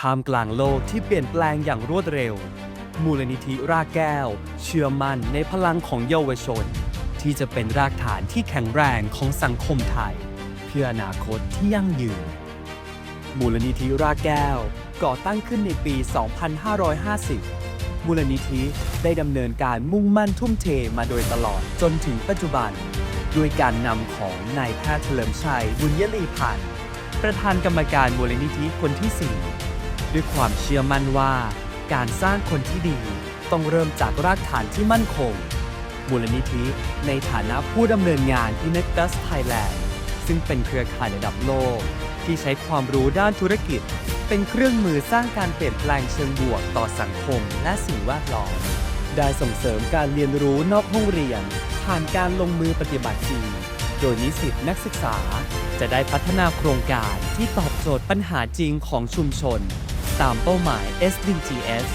ท่ามกลางโลกที่เปลี่ยนแปลงอย่างรวดเร็ว มูลนิธิรากแก้ว เชื่อมั่นในพลังของเยาวชน ที่จะเป็นรากฐานที่แข็งแรงของสังคมไทย เพื่ออนาคตที่ยั่งยืน มูลนิธิรากแก้วก่อตั้งขึ้นในปี 2550 มูลนิธิได้ดำเนินการมุ่งมั่นทุ่มเทมาโดยตลอดจนถึงปัจจุบัน ด้วยการนำของนายแพทย์เฉลิมชัยบุญยลีพันธ์ประธานกรรมการมูลนิธิคนที่ 4 ด้วยความเชื่อมั่นว่า การสร้างคนที่ดีต้องเริ่มจากรากฐานที่มั่นคง มูลนิธิในฐานะผู้ดำเนินงาน i n e c t u s Thailand ซึ่งเป็นเครือข่ายระดับโลก ที่ใช้ความรู้ด้านธุรกิจ เป็นเครื่องมือสร้างการเปลี่ยนแปลงเชิงบวกต่อสังคมและสิ่งแวดล้อม ได้ส่งเสริมการเรียนรู้นอกห้องเรียน ผ่านการลงมือปฏิบัติจริงโดยนิสิตนักศึกษาจะได้พัฒนาโครงการที่ตอบโจทย์ปัญหาจริงของชุมชน ตามเป้าหมาย SDGs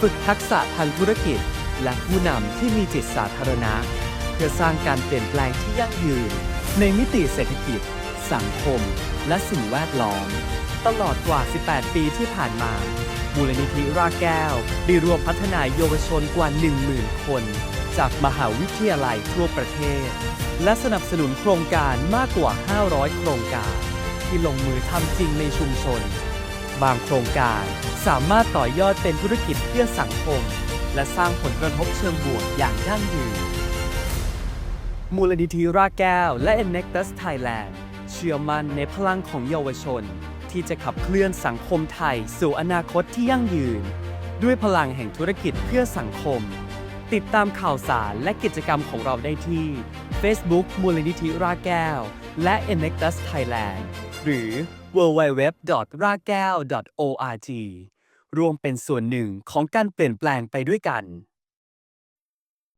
ฝึกทักษะทางธุรกิจ และผู้นำที่มีจิตสาธารณะ เพื่อสร้างการเปลี่ยนแปลงที่ยั่งยืน ในมิติเศรษฐกิจ สังคม และสิ่งแวดล้อม ตลอดกว่า 18 ปีที่ผ่านมา มูลนิธิรากแก้ว ได้รวมพัฒนาเยาวชนกว่า 10,000 คน จากมหาวิทยาลัยทั่วประเทศ และสนับสนุนโครงการมากกว่า 500 โครงการ ที่ลงมือทำจริงในชุมชน บางโครงการสามารถต่อยอดเป็นธุรกิจเพื่อสังคม และสร้างผลกระทบเชิงบวกอย่างยั่งยืน มูลนิธิรากแก้วและ e n n e c t u s Thailand เชื่อมั่นในพลังของเยาวชน ที่จะขับเคลื่อนสังคมไทยสู่อนาคตที่ยั่งยืน ด้วยพลังแห่งธุรกิจเพื่อสังคม ติดตามข่าวสารและกิจกรรมของเราได้ที่ Facebook มูลนิธิรากแก้ว และ e n n e c t u s Thailand หรือ www.ragael.org รวมเป็นส่วนหนึ่งของการเปลี่ยนแปลงไปด้วยกัน